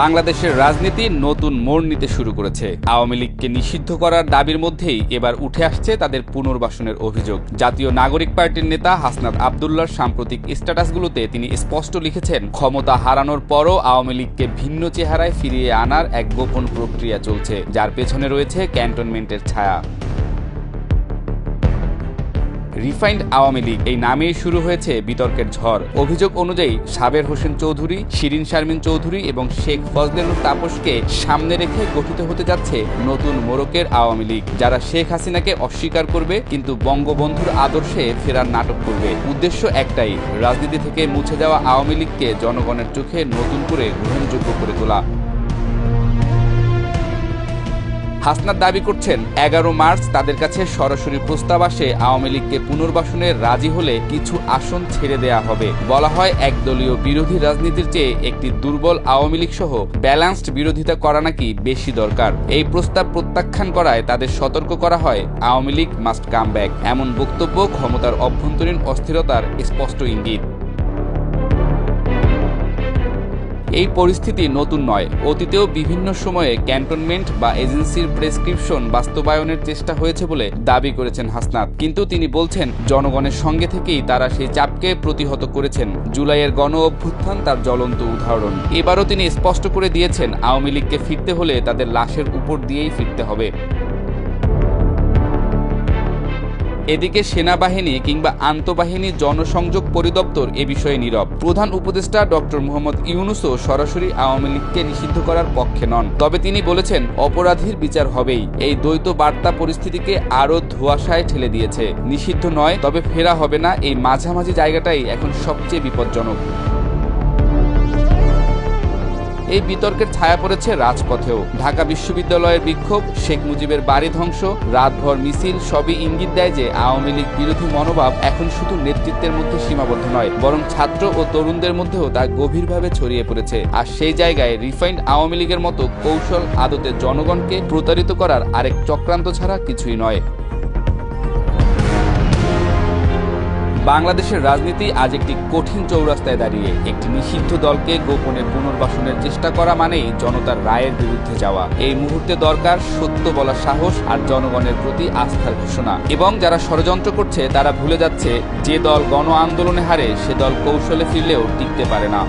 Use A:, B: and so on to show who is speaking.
A: বাংলাদেশের রাজনীতি নতুন মোড় নিতে শুরু করেছে। আওয়ামী লীগকে নিষিদ্ধ করার দাবির মধ্যেই এবার উঠে আসছে তাদের পুনর্বাসনের অভিযোগ। জাতীয় নাগরিক পার্টির নেতা হাসনাত আবদুল্লার সাম্প্রতিক স্ট্যাটাসগুলোতে তিনি স্পষ্ট লিখেছেন, ক্ষমতা হারানোর পরও আওয়ামী লীগকে ভিন্ন চেহারায় ফিরিয়ে আনার এক গোপন প্রক্রিয়া চলছে, যার পেছনে রয়েছে ক্যান্টনমেন্টের ছায়া। রিফাইন্ড আওয়ামী লীগ। এই নামেই শুরু হয়েছে বিতর্কের ঝড়। অভিযোগ অনুযায়ী সাবের হোসেন চৌধুরী, শিরিন শারমিন চৌধুরী এবং শেখ ফজলেনুর তাপসকে সামনে রেখে গঠিত হতে যাচ্ছে নতুন মোরকের আওয়ামী লীগ। যারা শেখ হাসিনাকে অস্বীকার করবে, কিন্তু বঙ্গবন্ধুর আদর্শে ফেরার নাটক করবে। উদ্দেশ্য একটাই, রাজনীতি থেকে মুছে যাওয়া আওয়ামী লীগকে জনগণের চোখে নতুন করে গ্রহণযোগ্য করে তোলা। হাসনাত দাবি করছেন, এগারো মার্চ তাদের কাছে সরাসরি প্রস্তাব আসে, আওয়ামী লীগকে পুনর্বাসনের রাজি হলে কিছু আসন ছেড়ে দেয়া হবে। বলা হয়, একদলীয় বিরোধী রাজনীতির চেয়ে একটি দুর্বল আওয়ামী লীগ সহ ব্যালান্সড বিরোধিতা করা নাকি বেশি দরকার। এই প্রস্তাব প্রত্যাখ্যান করায় তাদের সতর্ক করা হয়, Awami League must come back. এমন বক্তব্য ক্ষমতার অভ্যন্তরীণ অস্থিরতার স্পষ্ট ইঙ্গিত। এই পরিস্থিতি নতুন নয়। অতীতেও বিভিন্ন সময়ে ক্যান্টনমেন্ট বা এজেন্সির প্রেসক্রিপশন বাস্তবায়নের চেষ্টা হয়েছে বলে দাবি করেছেন হাসনাত। কিন্তু তিনি বলছেন, জনগণের সঙ্গে থেকেই তারা সেই চাপকে প্রতিহত করেছেন। জুলাইয়ের গণ অভ্যুত্থান তার জ্বলন্ত উদাহরণ। এবারও তিনি স্পষ্ট করে দিয়েছেন, আওয়ামী লীগকে ফিরতে হলে তাদের লাশের উপর দিয়েই ফিরতে হবে। এদিকে সেনাবাহিনী কিংবা আন্তঃবাহিনী জনসংযোগ পরিদপ্তর এ বিষয়ে নীরব। প্রধান উপদেষ্টা ডক্টর মোহাম্মদ ইউনুসও সরাসরি আওয়ামী লীগকে নিষিদ্ধ করার পক্ষে নন। তবে তিনি বলেছেন, অপরাধীর বিচার হবেই। এই দ্বৈত বার্তা পরিস্থিতিকে আরও ধোয়াশায় ঠেলে দিয়েছে। নিষিদ্ধ নয়, তবে ফেরা হবে না। এই মাঝামাঝি জায়গাটাই এখন সবচেয়ে বিপজ্জনক। এই বিতর্কের ছায়া পড়েছে রাজপথেও। ঢাকা বিশ্ববিদ্যালয়ের বিক্ষোভ, শেখ মুজিবের বাড়ি ধ্বংস, রাতভর মিছিল, সবই ইঙ্গিত দেয় যে আওয়ামী লীগ বিরোধী মনোভাব এখন শুধু নেতৃত্বের মধ্যে সীমাবদ্ধ নয়, বরং ছাত্র ও তরুণদের মধ্যেও তা গভীরভাবে ছড়িয়ে পড়েছে। আর সেই জায়গায় রিফাইন্ড আওয়ামী লীগের মতো কৌশল আদতে জনগণকে প্রতারিত করার আরেক চক্রান্ত ছাড়া কিছুই নয়। বাংলাদেশের রাজনীতি আজ একটি কঠিন চৌরাস্তায় দাঁড়িয়ে। একটি নিষিদ্ধ দলকে গোপনে পুনর্বাসনের চেষ্টা করা মানেই জনতার রায়ের বিরুদ্ধে যাওয়া। এই মুহূর্তে দরকার সত্য বলার সাহস আর জনগণের প্রতি আস্থার ঘোষণা। এবং যারা ষড়যন্ত্র করছে, তারা ভুলে যাচ্ছে, যে দল গণ আন্দোলনে হারে, সে দল কৌশলে ফিরলেও টিকতে পারে না।